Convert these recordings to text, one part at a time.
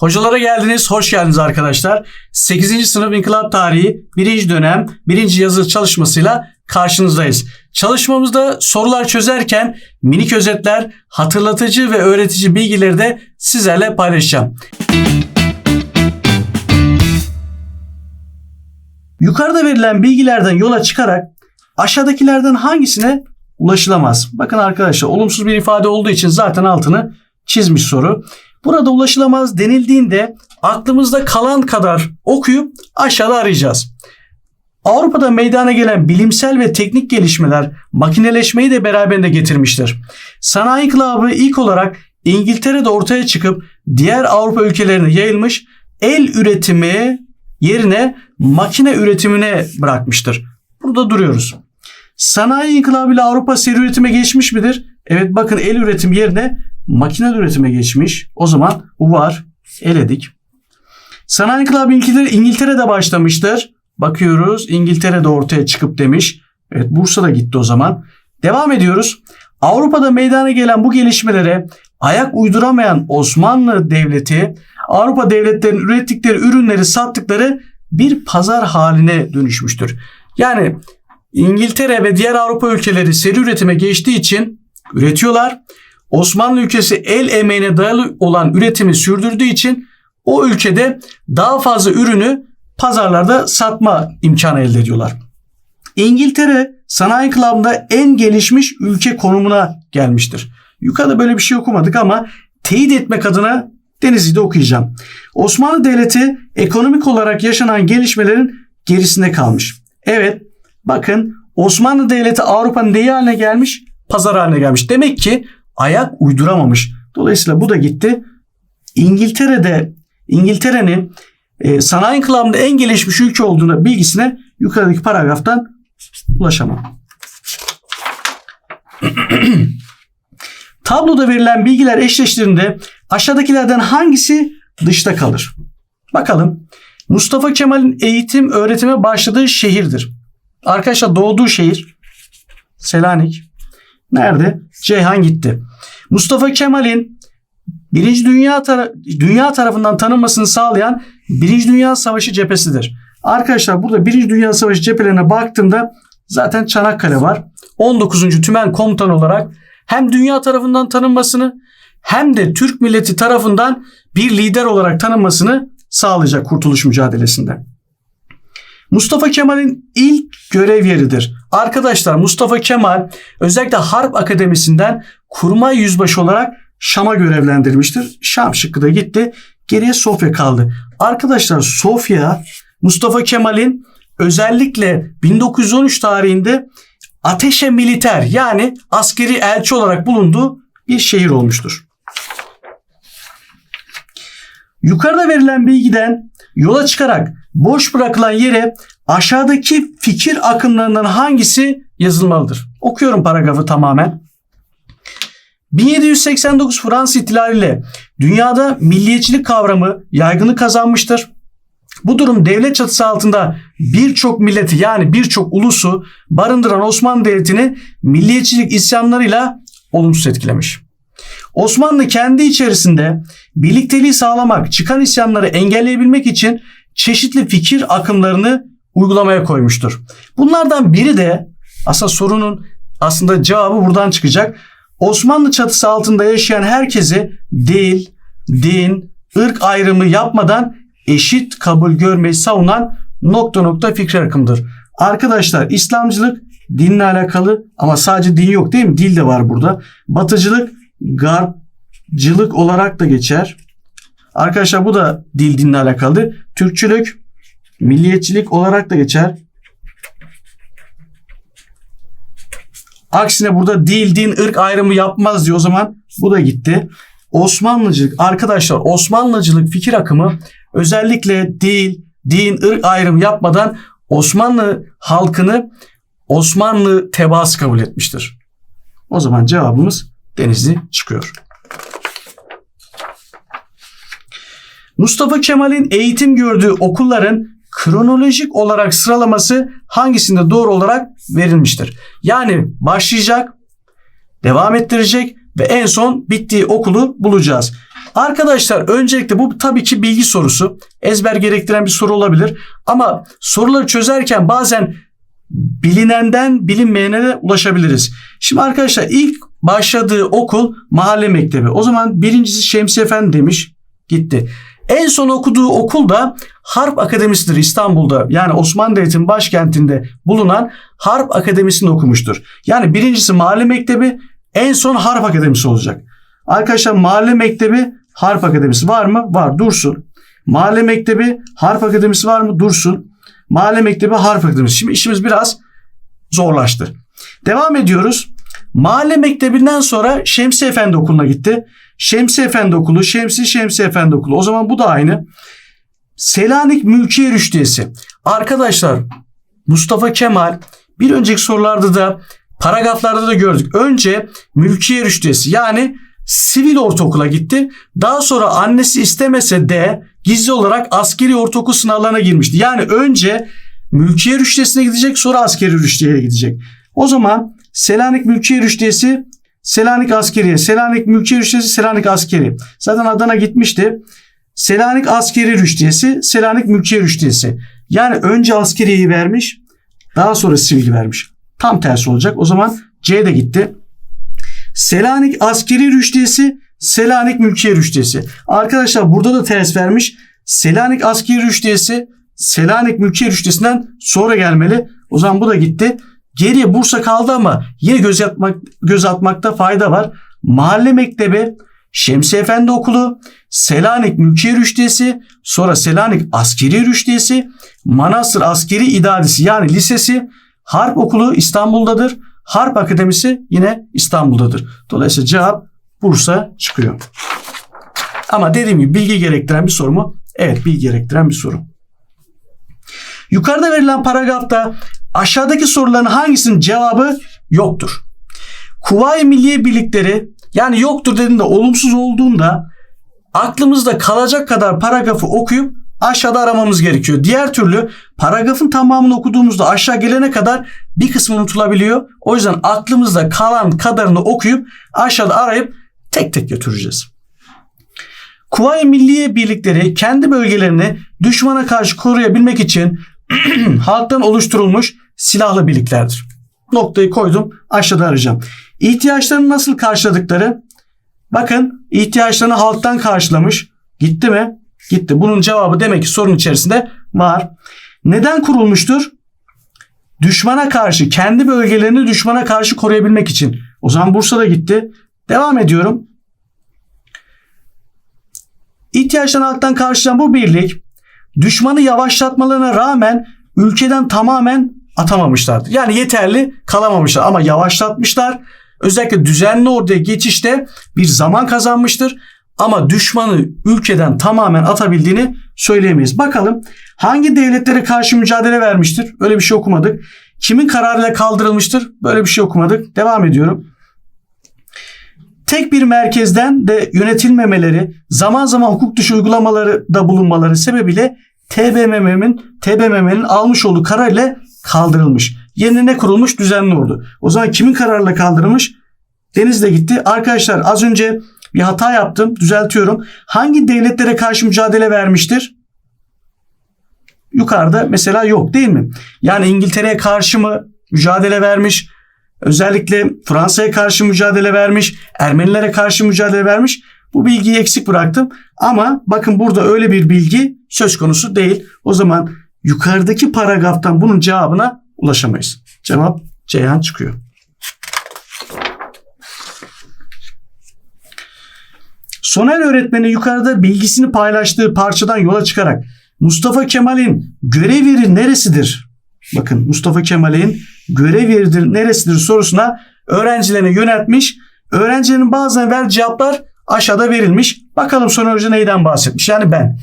Hocalara geldiniz, hoş geldiniz arkadaşlar. 8. sınıf İnkılap Tarihi 1. dönem 1. yazı çalışmasıyla karşınızdayız. Çalışmamızda sorular çözerken minik özetler, hatırlatıcı ve öğretici bilgileri de sizlerle paylaşacağım. Yukarıda verilen bilgilerden yola çıkarak aşağıdakilerden hangisine ulaşılamaz? Bakın arkadaşlar olumsuz bir ifade olduğu için zaten altını çizmiş soru. Burada ulaşılamaz denildiğinde aklımızda kalan kadar okuyup aşağıda arayacağız. Avrupa'da meydana gelen bilimsel ve teknik gelişmeler makineleşmeyi de beraberinde getirmiştir. Sanayi inkılabı ilk olarak İngiltere'de ortaya çıkıp diğer Avrupa ülkelerine yayılmış el üretimi yerine makine üretimine bırakmıştır. Burada duruyoruz. Sanayi inkılabıyla Avrupa seri üretime geçmiş midir? Evet bakın el üretim yerine makine üretime geçmiş. O zaman var. Eledik. Sanayi inkılabı İngiltere, İngiltere'de başlamıştır. Bakıyoruz İngiltere'de ortaya çıkıp demiş. Evet Bursa'da gitti o zaman. Devam ediyoruz. Avrupa'da meydana gelen bu gelişmelere ayak uyduramayan Osmanlı Devleti Avrupa devletlerinin ürettikleri ürünleri sattıkları bir pazar haline dönüşmüştür. Yani İngiltere ve diğer Avrupa ülkeleri seri üretime geçtiği için üretiyorlar. Osmanlı ülkesi el emeğine dayalı olan üretimi sürdürdüğü için o ülkede daha fazla ürünü pazarlarda satma imkanı elde ediyorlar. İngiltere sanayi inkılabında en gelişmiş ülke konumuna gelmiştir. Yukarıda böyle bir şey okumadık ama teyit etmek adına Denizli'de okuyacağım. Osmanlı Devleti ekonomik olarak yaşanan gelişmelerin gerisinde kalmış. Evet bakın Osmanlı Devleti Avrupa'nın neyi haline gelmiş? Pazar haline gelmiş. Demek ki ayak uyduramamış. Dolayısıyla bu da gitti. İngiltere'de İngiltere'nin e, sanayi inkılabında en gelişmiş ülke olduğuna bilgisine yukarıdaki paragraftan ulaşamam. Tabloda verilen bilgiler eşleştiğinde aşağıdakilerden hangisi dışta kalır? Bakalım. Mustafa Kemal'in eğitim öğretime başladığı şehirdir. Arkadaşlar doğduğu şehir Selanik. Nerede? Ceyhan gitti. Mustafa Kemal'in Birinci Dünya, tara- Dünya tarafından tanınmasını sağlayan Birinci Dünya Savaşı cephesidir. Arkadaşlar burada Birinci Dünya Savaşı cephelerine baktığımda zaten Çanakkale var. 19. Tümen Komutan olarak hem dünya tarafından tanınmasını hem de Türk milleti tarafından bir lider olarak tanınmasını sağlayacak kurtuluş mücadelesinde. Mustafa Kemal'in ilk görev yeridir. Arkadaşlar Mustafa Kemal özellikle Harp Akademisi'nden kurmay yüzbaşı olarak Şam'a görevlendirmiştir. Şam şıkkı da gitti. Geriye Sofya kaldı. Arkadaşlar Sofya Mustafa Kemal'in özellikle 1913 tarihinde ateşe militer yani askeri elçi olarak bulunduğu bir şehir olmuştur. Yukarıda verilen bilgiden yola çıkarak boş bırakılan yere aşağıdaki fikir akımlarından hangisi yazılmalıdır? Okuyorum paragrafı tamamen. 1789 Fransız ihtilaliyle dünyada milliyetçilik kavramı yaygınlık kazanmıştır. Bu durum devlet çatısı altında birçok milleti yani birçok ulusu barındıran Osmanlı Devleti'ni milliyetçilik isyanlarıyla olumsuz etkilemiş. Osmanlı kendi içerisinde birlikteliği sağlamak, çıkan isyanları engelleyebilmek için çeşitli fikir akımlarını uygulamaya koymuştur. Bunlardan biri de aslında sorunun aslında cevabı buradan çıkacak. Osmanlı çatısı altında yaşayan herkesi dil, din, ırk ayrımı yapmadan eşit kabul görmeyi savunan nokta nokta fikir akımdır. Arkadaşlar İslamcılık dinle alakalı ama sadece din yok değil mi? Dil de var burada. Batıcılık garpcılık olarak da geçer. Arkadaşlar bu da dil dinle alakalı. Türkçülük milliyetçilik olarak da geçer. Aksine burada dil, din, ırk ayrımı yapmaz diyor. O zaman bu da gitti. Osmanlıcılık arkadaşlar Osmanlıcılık fikir akımı özellikle dil, din, ırk ayrımı yapmadan Osmanlı halkını Osmanlı tebaası kabul etmiştir. O zaman cevabımız Denizli çıkıyor. Mustafa Kemal'in eğitim gördüğü okulların kronolojik olarak sıralaması hangisinde doğru olarak verilmiştir? Yani başlayacak, devam ettirecek ve en son bittiği okulu bulacağız. Arkadaşlar öncelikle bu tabii ki bilgi sorusu. Ezber gerektiren bir soru olabilir. Ama soruları çözerken bazen bilinenden bilinmeyene de ulaşabiliriz. Şimdi arkadaşlar ilk başladığı okul mahalle mektebi. O zaman birincisi Şemsi Efendi demiş gitti. En son okuduğu okul da Harp Akademisi'dir İstanbul'da. Yani Osmanlı Devleti'nin başkentinde bulunan Harp Akademisi'ni okumuştur. Yani birincisi mahalle mektebi en son Harp Akademisi olacak. Arkadaşlar mahalle mektebi Harp Akademisi var mı? Var. Dursun. Mahalle mektebi Harp Akademisi var mı? Dursun. Mahalle mektebi Harp Akademisi. Şimdi işimiz biraz zorlaştı. Devam ediyoruz. Mahalle mektebinden sonra Şemsi Efendi okuluna gitti. Şemsi Efendi okulu, Şemsi Şemsi Efendi okulu. O zaman bu da aynı. Selanik Mülkiye Rüştiyesi. Arkadaşlar Mustafa Kemal bir önceki sorularda da paragraflarda da gördük. Önce Mülkiye Rüştiyesi yani sivil ortaokula gitti. Daha sonra annesi istemese de gizli olarak askeri ortaokul sınavlarına girmişti. Yani önce Mülkiye Rüştiyesi'ne gidecek sonra askeri rüştiyeye gidecek. O zaman Selanik Mülkiye Rüştiyesi Selanik Askeriye, Selanik Mülkiye Rüştiyesi, Selanik Askeri. Zaten Adana gitmişti. Selanik Askeri Rüştiyesi, Selanik Mülkiye Rüştiyesi. Yani önce askeriyeyi vermiş, daha sonra sivil vermiş. Tam tersi olacak. O zaman C de gitti. Selanik Askeri Rüştiyesi, Selanik Mülkiye Rüştiyesi. Arkadaşlar burada da ters vermiş. Selanik Askeri Rüştiyesi, Selanik Mülkiye Rüştiyesi'nden sonra gelmeli. O zaman bu da gitti. Geriye Bursa kaldı ama yine göz, atmak, göz atmakta fayda var. Mahalle Mektebi, Şemsi Efendi Okulu, Selanik Mülkiye Rüştiyesi, sonra Selanik Askeri Rüştiyesi, Manastır Askeri İdadisi yani lisesi, Harp Okulu İstanbul'dadır. Harp Akademisi yine İstanbul'dadır. Dolayısıyla cevap Bursa çıkıyor. Ama dediğim gibi bilgi gerektiren bir soru mu? Evet bilgi gerektiren bir soru. Yukarıda verilen paragrafta aşağıdaki soruların hangisinin cevabı yoktur? Kuvayi Milliye Birlikleri yani yoktur dediğinde olumsuz olduğunda aklımızda kalacak kadar paragrafı okuyup aşağıda aramamız gerekiyor. Diğer türlü paragrafın tamamını okuduğumuzda aşağı gelene kadar bir kısmı unutulabiliyor. O yüzden aklımızda kalan kadarını okuyup aşağıda arayıp tek tek götüreceğiz. Kuvayi Milliye Birlikleri kendi bölgelerini düşmana karşı koruyabilmek için halktan oluşturulmuş silahlı birliklerdir. Noktayı koydum aşağıda arayacağım. İhtiyaçlarını nasıl karşıladıkları bakın ihtiyaçlarını halktan karşılamış. Gitti mi? Gitti. Bunun cevabı demek ki sorun içerisinde var. Neden kurulmuştur? Düşmana karşı, kendi bölgelerini düşmana karşı koruyabilmek için. O zaman Bursa'da gitti. Devam ediyorum. İhtiyaçlarını halktan karşılayan bu birlik düşmanı yavaşlatmalarına rağmen ülkeden tamamen atamamışlardır. Yani yeterli kalamamışlar ama yavaşlatmışlar. Özellikle düzenli orduya geçişte bir zaman kazanmıştır. Ama düşmanı ülkeden tamamen atabildiğini söyleyemeyiz. Bakalım hangi devletlere karşı mücadele vermiştir? Öyle bir şey okumadık. Kimin kararıyla kaldırılmıştır? Böyle bir şey okumadık. Devam ediyorum. Tek bir merkezden de yönetilmemeleri, zaman zaman hukuk dışı uygulamaları da bulunmaları sebebiyle TBMM'nin TBMM'nin almış olduğu karar kaldırılmış. Yerine ne kurulmuş? Düzenli ordu. O zaman kimin kararıyla kaldırılmış? Deniz'de gitti. Arkadaşlar az önce bir hata yaptım. Düzeltiyorum. Hangi devletlere karşı mücadele vermiştir? Yukarıda mesela yok değil mi? Yani İngiltere'ye karşı mı mücadele vermiş? Özellikle Fransa'ya karşı mücadele vermiş, Ermenilere karşı mücadele vermiş. Bu bilgiyi eksik bıraktım. Ama bakın burada öyle bir bilgi söz konusu değil. O zaman yukarıdaki paragraftan bunun cevabına ulaşamayız. Cevap Ceyhan çıkıyor. Soner öğretmenin yukarıda bilgisini paylaştığı parçadan yola çıkarak Mustafa Kemal'in görev yeri neresidir? Bakın Mustafa Kemal'in görev yeridir neresidir sorusuna öğrencilerine yöneltmiş. Öğrencilerin bazen ver cevaplar aşağıda verilmiş. Bakalım Soner Hoca neyden bahsetmiş? Yani ben.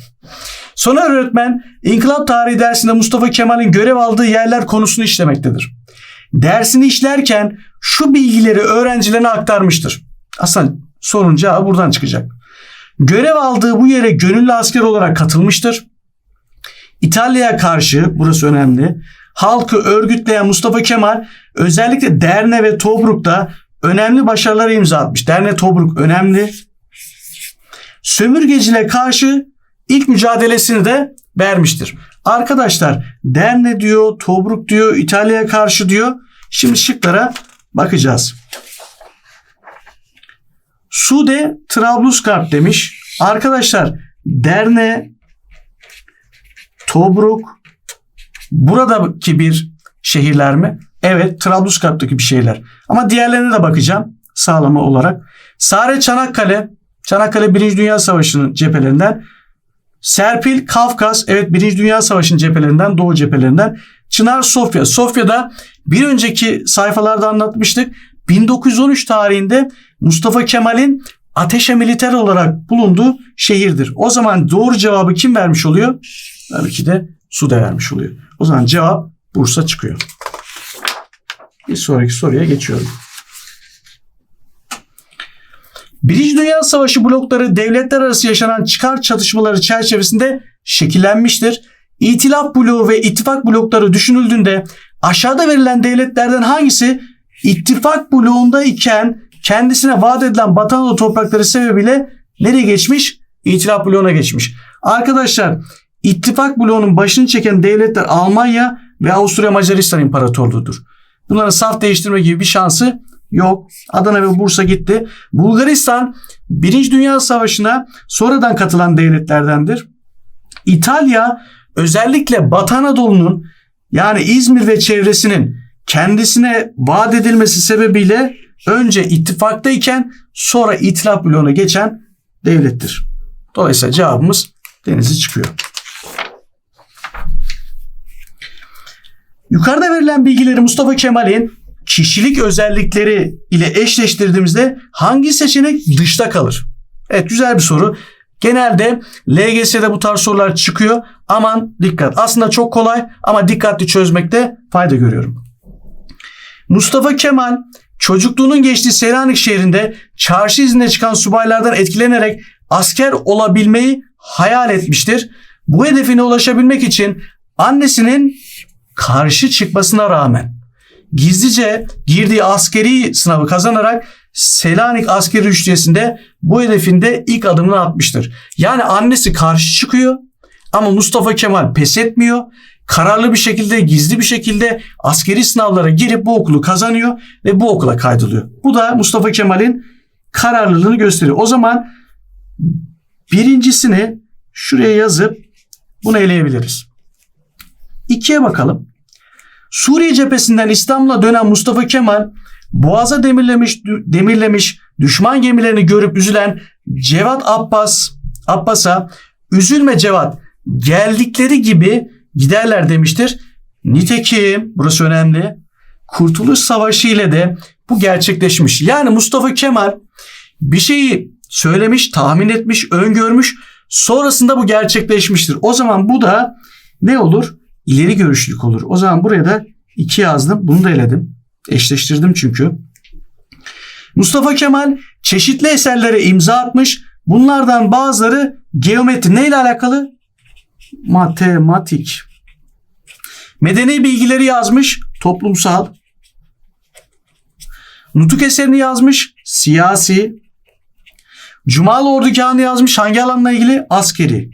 Soner öğretmen İnkılap Tarihi dersinde Mustafa Kemal'in görev aldığı yerler konusunu işlemektedir. Dersini işlerken şu bilgileri öğrencilerine aktarmıştır. Aslında sorun cevabı buradan çıkacak. Görev aldığı bu yere gönüllü asker olarak katılmıştır. İtalya'ya karşı, burası önemli, halkı örgütleyen Mustafa Kemal özellikle Derne ve Tobruk'ta önemli başarılara imza atmış. Derne Tobruk önemli. sömürgeciliğe karşı ilk mücadelesini de vermiştir. Arkadaşlar Derne diyor, Tobruk diyor, İtalya'ya karşı diyor. Şimdi şıklara bakacağız. Sude Trablusgarp demiş. Arkadaşlar Derne, Tobruk buradaki bir şehirler mi? Evet Trablusgarp'taki bir şehirler. Ama diğerlerine de bakacağım sağlama olarak. Sare Çanakkale, Çanakkale 1. Dünya Savaşı'nın cephelerinden. Serpil Kafkas, evet 1. Dünya Savaşı'nın cephelerinden, Doğu cephelerinden. Çınar Sofya. Sofya'da bir önceki sayfalarda anlatmıştık. 1913 tarihinde Mustafa Kemal'in ateşe militer olarak bulunduğu şehirdir. O zaman doğru cevabı kim vermiş oluyor? Tabii ki de Sude vermiş oluyor. O zaman cevap Bursa çıkıyor. Bir sonraki soruya geçiyorum. Birinci Dünya Savaşı blokları devletler arası yaşanan çıkar çatışmaları çerçevesinde şekillenmiştir. İtilaf bloğu ve ittifak blokları düşünüldüğünde aşağıda verilen devletlerden hangisi ittifak bloğunda iken kendisine vaat edilen Batı Anadolu toprakları sebebiyle nereye geçmiş? İtilaf bloğuna geçmiş. Arkadaşlar ittifak bloğunun başını çeken devletler Almanya ve Avusturya Macaristan İmparatorluğu'dur. Bunların saf değiştirme gibi bir şansı yok. Adana ve Bursa gitti. Bulgaristan Birinci Dünya Savaşı'na sonradan katılan devletlerdendir. İtalya özellikle Batı Anadolu'nun yani İzmir ve çevresinin kendisine vaat edilmesi sebebiyle önce ittifaktayken sonra itilaf bloğuna geçen devlettir. Dolayısıyla cevabımız denizi çıkıyor. Yukarıda verilen bilgileri Mustafa Kemal'in kişilik özellikleri ile eşleştirdiğimizde hangi seçenek dışta kalır? Evet güzel bir soru. Genelde LGS'de bu tarz sorular çıkıyor. Aman dikkat. Aslında çok kolay ama dikkatli çözmekte fayda görüyorum. Mustafa Kemal çocukluğunun geçtiği Selanik şehrinde çarşı izinde çıkan subaylardan etkilenerek asker olabilmeyi hayal etmiştir. Bu hedefine ulaşabilmek için annesinin karşı çıkmasına rağmen gizlice girdiği askeri sınavı kazanarak Selanik askeri rüştiyesinde bu hedefinde ilk adımını atmıştır. Yani annesi karşı çıkıyor ama Mustafa Kemal pes etmiyor. Kararlı bir şekilde, gizli bir şekilde askeri sınavlara girip bu okulu kazanıyor ve bu okula kaydoluyor. Bu da Mustafa Kemal'in kararlılığını gösteriyor. O zaman birincisini şuraya yazıp bunu eleyebiliriz. İkiye bakalım. Suriye cephesinden İstanbul'a dönen Mustafa Kemal boğaza demirlemiş demirlemiş düşman gemilerini görüp üzülen Cevat Abbas Abbas'a üzülme Cevat geldikleri gibi giderler demiştir. Nitekim burası önemli. Kurtuluş Savaşı ile de bu gerçekleşmiş. Yani Mustafa Kemal bir şeyi söylemiş, tahmin etmiş, öngörmüş. Sonrasında bu gerçekleşmiştir. O zaman bu da ne olur? İleri görüşlük olur. O zaman buraya da 2 yazdım. Bunu da eledim. Eşleştirdim çünkü. Mustafa Kemal çeşitli eserlere imza atmış. Bunlardan bazıları geometri neyle alakalı? Matematik. Medeni bilgileri yazmış. Toplumsal. Nutuk eserini yazmış. Siyasi. Cumalı Ordugahı'nı yazmış. Hangi alanla ilgili? Askeri.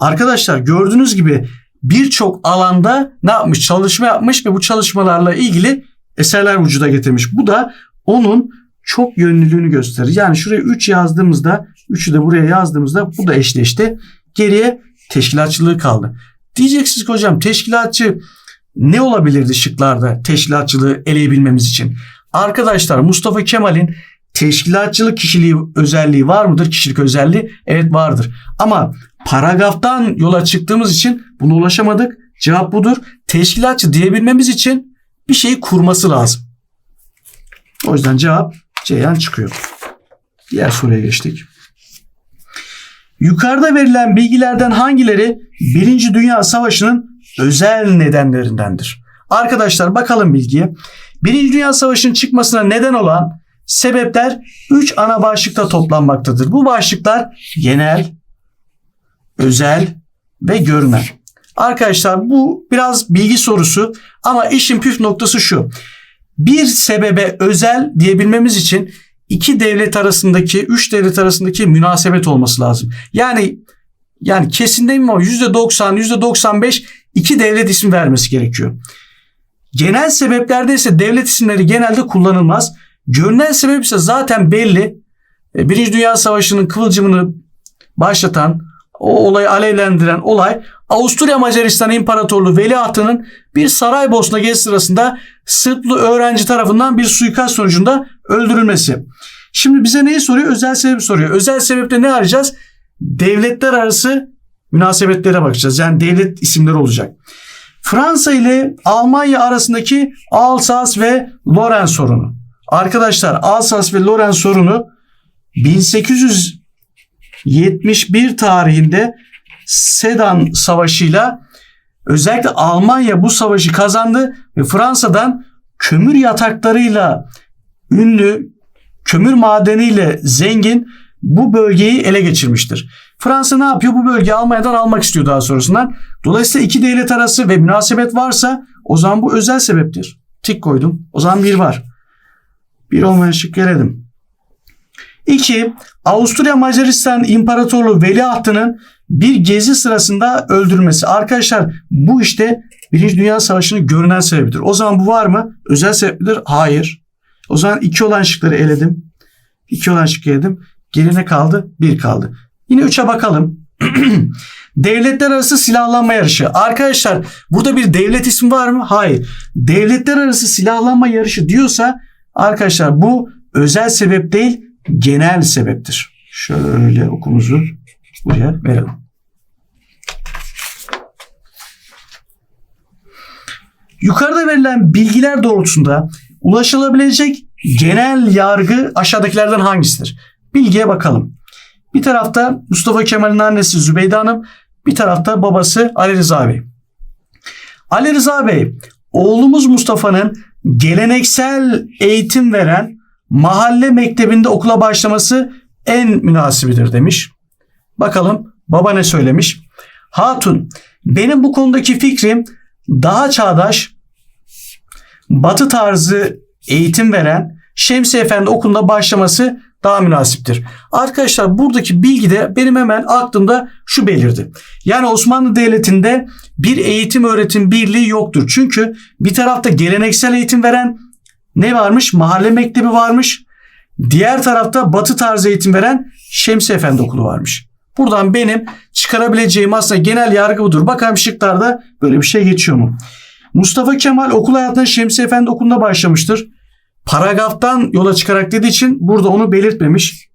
Arkadaşlar gördüğünüz gibi birçok alanda ne yapmış? Çalışma yapmış ve bu çalışmalarla ilgili eserler vücuda getirmiş. Bu da onun çok yönlülüğünü gösterir. Yani şuraya 3 yazdığımızda 3'ü de buraya yazdığımızda bu da eşleşti. Geriye teşkilatçılığı kaldı. Diyeceksiniz ki hocam teşkilatçı ne olabilirdi şıklarda teşkilatçılığı eleyebilmemiz için? Arkadaşlar Mustafa Kemal'in teşkilatçılık kişiliği özelliği var mıdır? Kişilik özelliği evet vardır. Ama paragraftan yola çıktığımız için buna ulaşamadık. Cevap budur. Teşkilatçı diyebilmemiz için bir şeyi kurması lazım. O yüzden cevap Ceyhan çıkıyor. Diğer soruya geçtik. Yukarıda verilen bilgilerden hangileri Birinci Dünya Savaşı'nın özel nedenlerindendir? Arkadaşlar bakalım bilgiye. Birinci Dünya Savaşı'nın çıkmasına neden olan sebepler 3 ana başlıkta toplanmaktadır. Bu başlıklar genel, özel ve görünen. Arkadaşlar bu biraz bilgi sorusu ama işin püf noktası şu. Bir sebebe özel diyebilmemiz için iki devlet arasındaki, üç devlet arasındaki münasebet olması lazım. Yani yani kesin demeyeyim ama %90, %95 iki devlet ismi vermesi gerekiyor. Genel sebeplerde ise devlet isimleri genelde kullanılmaz. Görünen sebep ise zaten belli. E, Birinci Dünya Savaşı'nın kıvılcımını başlatan, o olayı alevlendiren olay Avusturya Macaristan İmparatorluğu veliahtının bir Saraybosna gezi sırasında Sırplı öğrenci tarafından bir suikast sonucunda öldürülmesi. Şimdi bize neyi soruyor? Özel sebep soruyor. Özel sebepte ne arayacağız? Devletler arası münasebetlere bakacağız. Yani devlet isimleri olacak. Fransa ile Almanya arasındaki Alsas ve Lorraine sorunu. Arkadaşlar Alsas ve Lorraine sorunu 1871 tarihinde Sedan Savaşı'yla özellikle Almanya bu savaşı kazandı ve Fransa'dan kömür yataklarıyla ünlü kömür madeniyle zengin bu bölgeyi ele geçirmiştir. Fransa ne yapıyor? Bu bölgeyi Almanya'dan almak istiyor daha sonrasından. Dolayısıyla iki devlet arası ve münasebet varsa o zaman bu özel sebeptir. Tik koydum. O zaman bir var. Bir olmayan şık eledim. 2. Avusturya Macaristan İmparatorluğu veliahtının bir gezi sırasında öldürülmesi. Arkadaşlar bu işte Birinci Dünya Savaşı'nın görünen sebebidir. O zaman bu var mı? Özel sebeptir? Hayır. O zaman iki olan şıkları eledim. İki olan şıkkı eledim. Geri ne kaldı? Bir kaldı. Yine üçe bakalım. Devletler arası silahlanma yarışı. Arkadaşlar burada bir devlet ismi var mı? Hayır. Devletler arası silahlanma yarışı diyorsa arkadaşlar bu özel sebep değil genel sebeptir. Şöyle okumuzu buraya verelim. Yukarıda verilen bilgiler doğrultusunda ulaşılabilecek genel yargı aşağıdakilerden hangisidir? Bilgiye bakalım. Bir tarafta Mustafa Kemal'in annesi Zübeyde Hanım, bir tarafta babası Ali Rıza Bey. Ali Rıza Bey, oğlumuz Mustafa'nın geleneksel eğitim veren mahalle mektebinde okula başlaması en münasibidir demiş. Bakalım baba ne söylemiş? Hatun, benim bu konudaki fikrim daha çağdaş, batı tarzı eğitim veren Şemsi Efendi okulunda başlaması daha münasiptir. Arkadaşlar buradaki bilgide benim hemen aklımda şu belirdi. Yani Osmanlı Devleti'nde bir eğitim öğretim birliği yoktur. Çünkü bir tarafta geleneksel eğitim veren ne varmış? Mahalle mektebi varmış. Diğer tarafta batı tarzı eğitim veren Şemsi Efendi okulu varmış. Buradan benim çıkarabileceğim aslında genel yargı budur. Bakalım şıklarda böyle bir şey geçiyor mu? Mustafa Kemal okul hayatına Şemsi Efendi okulunda başlamıştır. Paragraftan yola çıkarak dediği için burada onu belirtmemiş.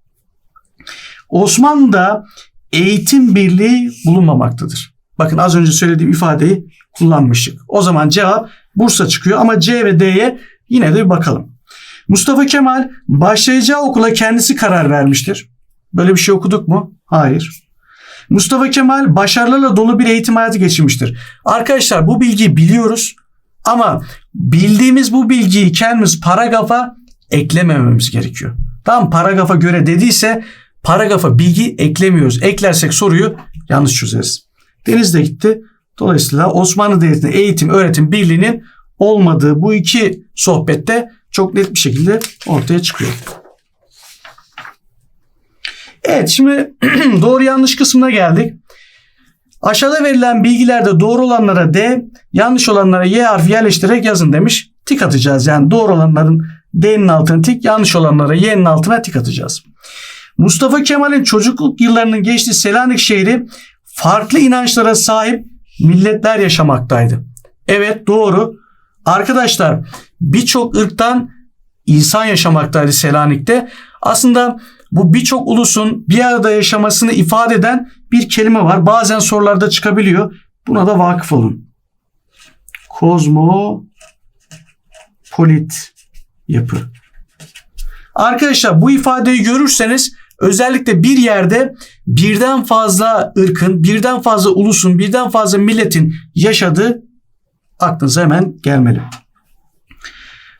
Osmanlı'da eğitim birliği bulunmamaktadır. Bakın az önce söylediğim ifadeyi kullanmıştık. O zaman cevap Bursa çıkıyor ama C ve D'ye yine de bir bakalım. Mustafa Kemal başlayacağı okula kendisi karar vermiştir. Böyle bir şey okuduk mu? Hayır. Mustafa Kemal başarılarla dolu bir eğitim hayatı geçirmiştir. Arkadaşlar bu bilgiyi biliyoruz ama bildiğimiz bu bilgiyi kendimiz paragrafa eklemememiz gerekiyor. Tam paragrafa göre dediyse paragrafa bilgi eklemiyoruz. Eklersek soruyu yanlış çözeriz. Deniz de gitti. Dolayısıyla Osmanlı Devleti'nin eğitim öğretim birliğinin olmadığı bu iki sohbette çok net bir şekilde ortaya çıkıyor. Evet şimdi doğru yanlış kısmına geldik. Aşağıda verilen bilgilerde doğru olanlara D, yanlış olanlara Y harfi yerleştirerek yazın demiş. Tik atacağız. Yani doğru olanların D'nin altına tik, yanlış olanlara Y'nin altına tik atacağız. Mustafa Kemal'in çocukluk yıllarının geçtiği Selanik şehri farklı inançlara sahip milletler yaşamaktaydı. Evet doğru. Arkadaşlar birçok ırktan insan yaşamaktaydı Selanik'te. Aslında bu birçok ulusun bir arada yaşamasını ifade eden bir kelime var. Bazen sorularda çıkabiliyor. Buna da vakıf olun. Kozmopolit yapı. Arkadaşlar bu ifadeyi görürseniz özellikle bir yerde birden fazla ırkın, birden fazla ulusun, birden fazla milletin yaşadığı aklınıza hemen gelmeli.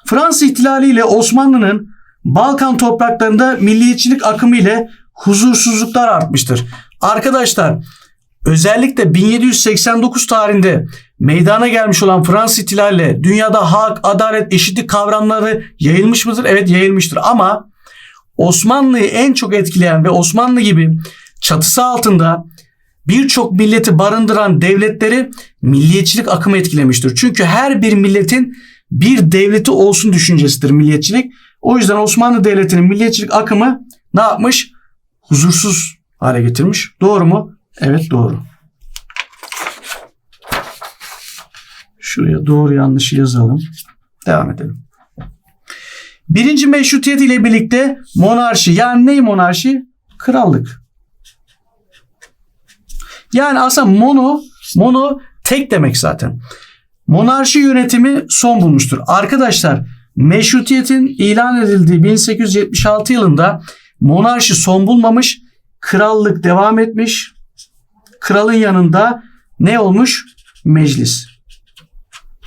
Fransız ihtilali ile Osmanlı'nın Balkan topraklarında milliyetçilik akımı ile huzursuzluklar artmıştır. Arkadaşlar özellikle 1789 tarihinde meydana gelmiş olan Fransız ihtilaliyle dünyada hak, adalet, eşitlik kavramları yayılmış mıdır? Evet yayılmıştır ama Osmanlı'yı en çok etkileyen ve Osmanlı gibi çatısı altında birçok milleti barındıran devletleri milliyetçilik akımı etkilemiştir. Çünkü her bir milletin bir devleti olsun düşüncesidir milliyetçilik. O yüzden Osmanlı Devleti'nin milliyetçilik akımı ne yapmış? Huzursuz hale getirmiş. Doğru mu? Evet doğru. Şuraya doğru yanlışı yazalım. Devam edelim. Birinci meşrutiyet ile birlikte monarşi yani ne monarşi? Krallık. Yani aslında mono, mono tek demek zaten. Monarşi yönetimi son bulmuştur. Arkadaşlar meşrutiyetin ilan edildiği 1876 yılında monarşi son bulmamış, krallık devam etmiş. Kralın yanında ne olmuş? Meclis.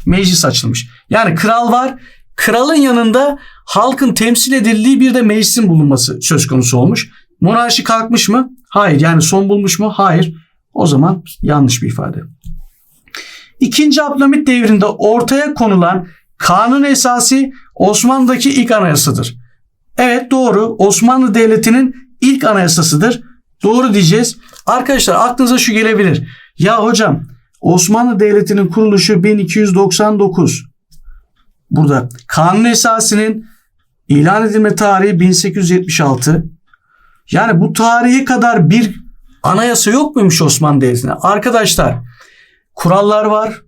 Meclis açılmış. Yani kral var. Kralın yanında halkın temsil edildiği bir de meclisin bulunması söz konusu olmuş. Monarşi kalkmış mı? Hayır. Yani son bulmuş mu? Hayır. O zaman yanlış bir ifade. İkinci Abdülhamit devrinde ortaya konulan kanun esası Osmanlı'daki ilk anayasadır. Evet doğru. Osmanlı Devleti'nin ilk anayasasıdır. Doğru diyeceğiz. Arkadaşlar aklınıza şu gelebilir. Ya hocam Osmanlı Devleti'nin kuruluşu 1299. Burada kanun esasının ilan edilme tarihi 1876. Yani bu tarihe kadar bir anayasa yok muymuş Osmanlı Devleti'ne? Arkadaşlar kurallar var,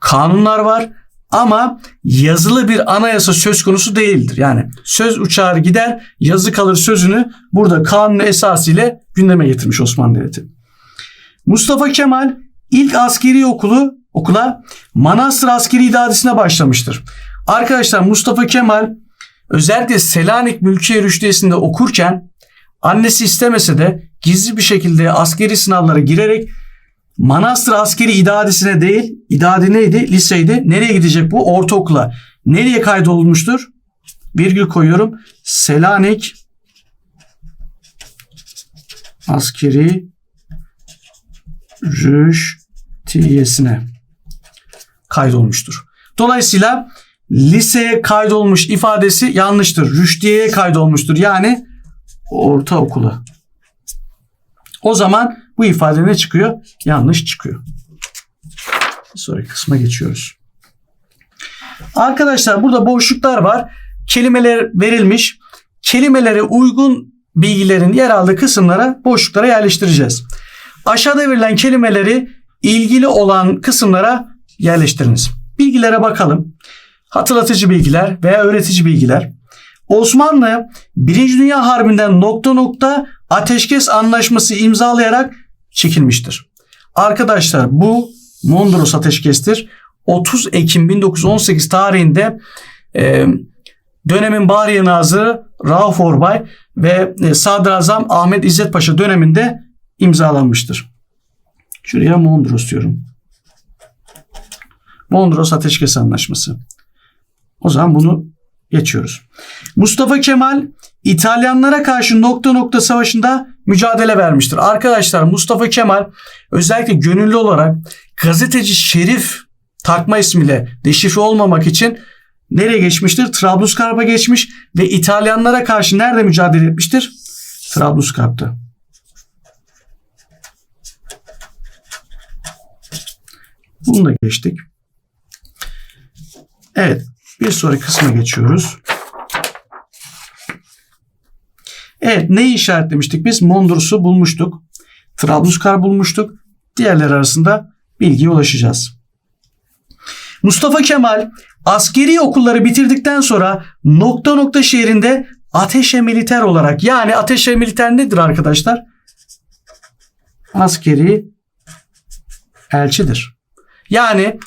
kanunlar var ama yazılı bir anayasa söz konusu değildir. Yani söz uçar gider, yazı kalır sözünü burada kanun esası ile gündeme getirmiş Osmanlı Devleti. Mustafa Kemal ilk askeri okulu okula Manastır Askeri İdadisi'ne başlamıştır. Arkadaşlar Mustafa Kemal özellikle Selanik Mülkiye Rüştiyesi'nde okurken annesi istemese de gizli bir şekilde askeri sınavlara girerek Manastır Askeri İdadisi'ne değil, idadi neydi? Liseydi. Nereye gidecek bu? Ortaokula. Nereye kaydolmuştur? Virgül koyuyorum. Selanik Askeri Rüştiyesi'ne kaydolmuştur. Dolayısıyla liseye kaydolmuş ifadesi yanlıştır. Rüştiye'ye kaydolmuştur. Yani ortaokula. O zaman bu ifade ne çıkıyor? Yanlış çıkıyor. Bir sonraki kısma geçiyoruz. Arkadaşlar burada boşluklar var. Kelimeler verilmiş. Kelimelere uygun bilgilerin yer aldığı kısımlara boşluklara yerleştireceğiz. Aşağıda verilen kelimeleri ilgili olan kısımlara yerleştiriniz. Bilgilere bakalım. Hatırlatıcı bilgiler veya öğretici bilgiler. Osmanlı 1. Dünya Harbi'nden nokta nokta ateşkes anlaşması imzalayarak çekilmiştir. Arkadaşlar bu Mondros ateşkestir. 30 Ekim 1918 tarihinde e, dönemin Bahriye Nazırı Rauf Orbay ve e, Sadrazam Ahmet İzzet Paşa döneminde imzalanmıştır. Şuraya Mondros diyorum. Mondros Ateşkes Anlaşması. O zaman bunu geçiyoruz. Mustafa Kemal İtalyanlara karşı nokta nokta savaşında mücadele vermiştir. Arkadaşlar Mustafa Kemal özellikle gönüllü olarak gazeteci Şerif takma ismiyle deşifre olmamak için nereye geçmiştir? Trablusgarp'a geçmiş ve İtalyanlara karşı nerede mücadele etmiştir? Trablusgarp'ta. Bunu da geçtik. Evet. Bir sonraki kısma geçiyoruz. Evet neyi işaretlemiştik biz? Mondros'u bulmuştuk. Trabluskar bulmuştuk. Diğerler arasında bilgiye ulaşacağız. Mustafa Kemal askeri okulları bitirdikten sonra nokta nokta şehrinde ateşe militer olarak yani ateşe militer nedir arkadaşlar? Askeri elçidir. Yani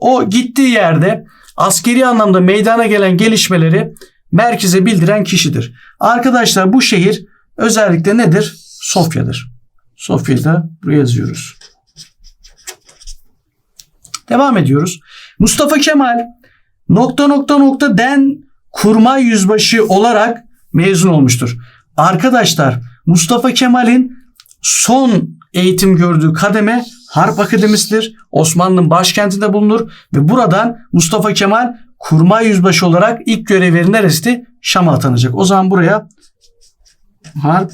o gittiği yerde askeri anlamda meydana gelen gelişmeleri merkeze bildiren kişidir. Arkadaşlar bu şehir özellikle nedir? Sofya'dır. Sofya'yı da buraya yazıyoruz. Devam ediyoruz. Mustafa Kemal nokta nokta nokta den kurmay yüzbaşı olarak mezun olmuştur. Arkadaşlar Mustafa Kemal'in son eğitim gördüğü kademe Harp Akademisi'dir. Osmanlı'nın başkentinde bulunur ve buradan Mustafa Kemal kurmay yüzbaşı olarak ilk görevleri neresi? Şam'a atanacak. O zaman buraya harp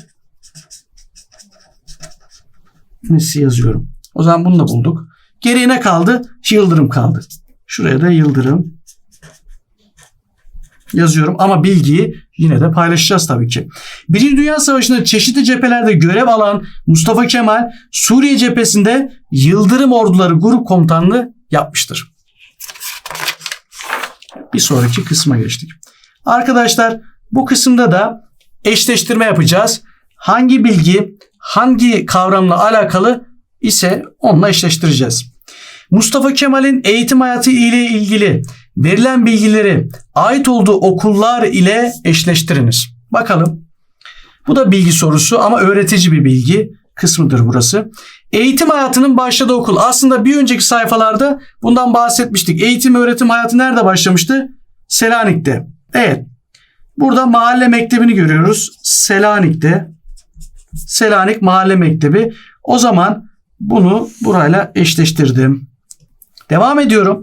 nesi yazıyorum. O zaman bunu da bulduk. Geriye ne kaldı? Yıldırım kaldı. Şuraya da yıldırım yazıyorum ama bilgiyi yine de paylaşacağız tabii ki. Birinci Dünya Savaşı'nda çeşitli cephelerde görev alan Mustafa Kemal Suriye cephesinde Yıldırım Orduları Grup Komutanlığı yapmıştır. Bir sonraki kısma geçtik. Arkadaşlar bu kısımda da eşleştirme yapacağız. Hangi bilgi hangi kavramla alakalı ise onunla eşleştireceğiz. Mustafa Kemal'in eğitim hayatı ile ilgili verilen bilgileri ait olduğu okullar ile eşleştiriniz. Bakalım. Bu da bilgi sorusu ama öğretici bir bilgi kısmıdır burası. Eğitim hayatının başladığı okul. Aslında bir önceki sayfalarda bundan bahsetmiştik. Eğitim öğretim hayatı nerede başlamıştı? Selanik'te. Evet. Burada mahalle mektebini görüyoruz. Selanik'te. Selanik Mahalle Mektebi. O zaman bunu burayla eşleştirdim. Devam ediyorum.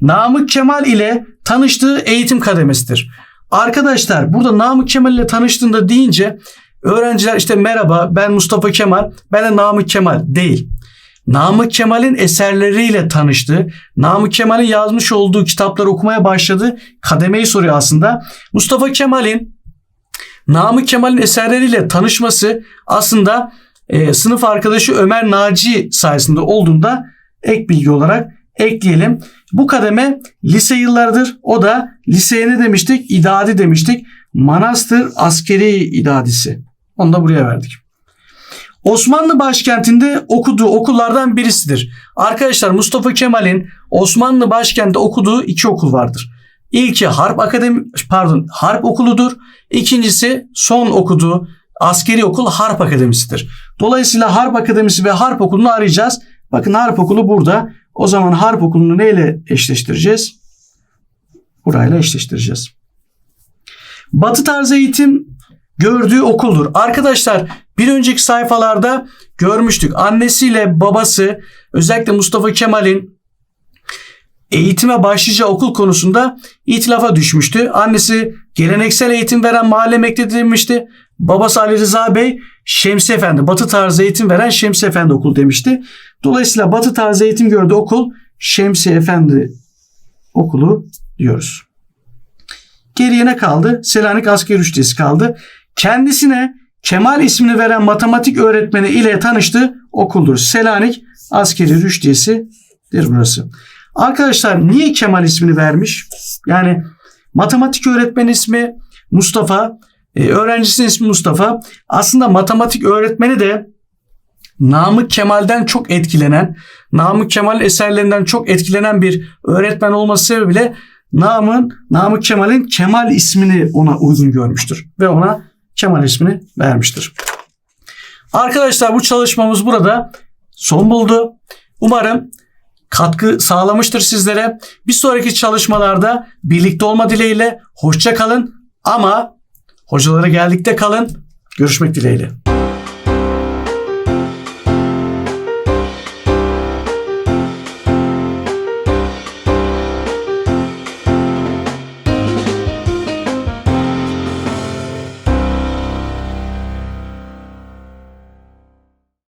Namık Kemal ile tanıştığı eğitim kademesidir. Arkadaşlar burada Namık Kemal ile tanıştığında deyince öğrenciler işte merhaba ben Mustafa Kemal ben de Namık Kemal değil. Namık Kemal'in eserleriyle tanıştı. Namık Kemal'in yazmış olduğu kitapları okumaya başladı. Kademeyi soruyor aslında. Mustafa Kemal'in Namık Kemal'in eserleriyle tanışması aslında e, sınıf arkadaşı Ömer Naci sayesinde olduğunda ek bilgi olarak ekleyelim. Bu kademe lise yıllarıdır. O da liseye ne demiştik? İdadi demiştik. Manastır Askeri İdadisi. Onu da buraya verdik. Osmanlı başkentinde okuduğu okullardan birisidir. Arkadaşlar Mustafa Kemal'in Osmanlı başkentte okuduğu iki okul vardır. İlki Harp Akademi pardon Harp Okulu'dur. İkincisi son okuduğu askeri okul Harp Akademisi'dir. Dolayısıyla Harp Akademisi ve Harp Okulu'nu arayacağız. Bakın Harp Okulu burada. O zaman Harp Okulu'nu neyle eşleştireceğiz? Burayla eşleştireceğiz. Batı tarzı eğitim gördüğü okuldur. Arkadaşlar bir önceki sayfalarda görmüştük. Annesiyle babası özellikle Mustafa Kemal'in eğitime başlayacağı okul konusunda itilafa düşmüştü. Annesi geleneksel eğitim veren mahalle mektebi. Babası Ali Rıza Bey Şemsi Efendi, Batı tarzı eğitim veren Şemsi Efendi okul demişti. Dolayısıyla Batı tarzı eğitim gördüğü okul Şemsi Efendi okulu diyoruz. Geriye ne kaldı? Selanik Askeri Rüştiyesi kaldı. Kendisine Kemal ismini veren matematik öğretmeni ile tanıştığı okuldur. Selanik Askeri Rüştiyesi'dir burası. Arkadaşlar niye Kemal ismini vermiş? Yani matematik öğretmen ismi Mustafa, e, öğrencisinin ismi Mustafa. Aslında matematik öğretmeni de Namık Kemal'den çok etkilenen, Namık Kemal eserlerinden çok etkilenen bir öğretmen olması sebebiyle Namık, Namık Kemal'in Kemal ismini ona uygun görmüştür ve ona Kemal ismini vermiştir. Arkadaşlar bu çalışmamız burada son buldu. Umarım katkı sağlamıştır sizlere. Bir sonraki çalışmalarda birlikte olma dileğiyle hoşça kalın ama hocalara geldikte kalın. Görüşmek dileğiyle.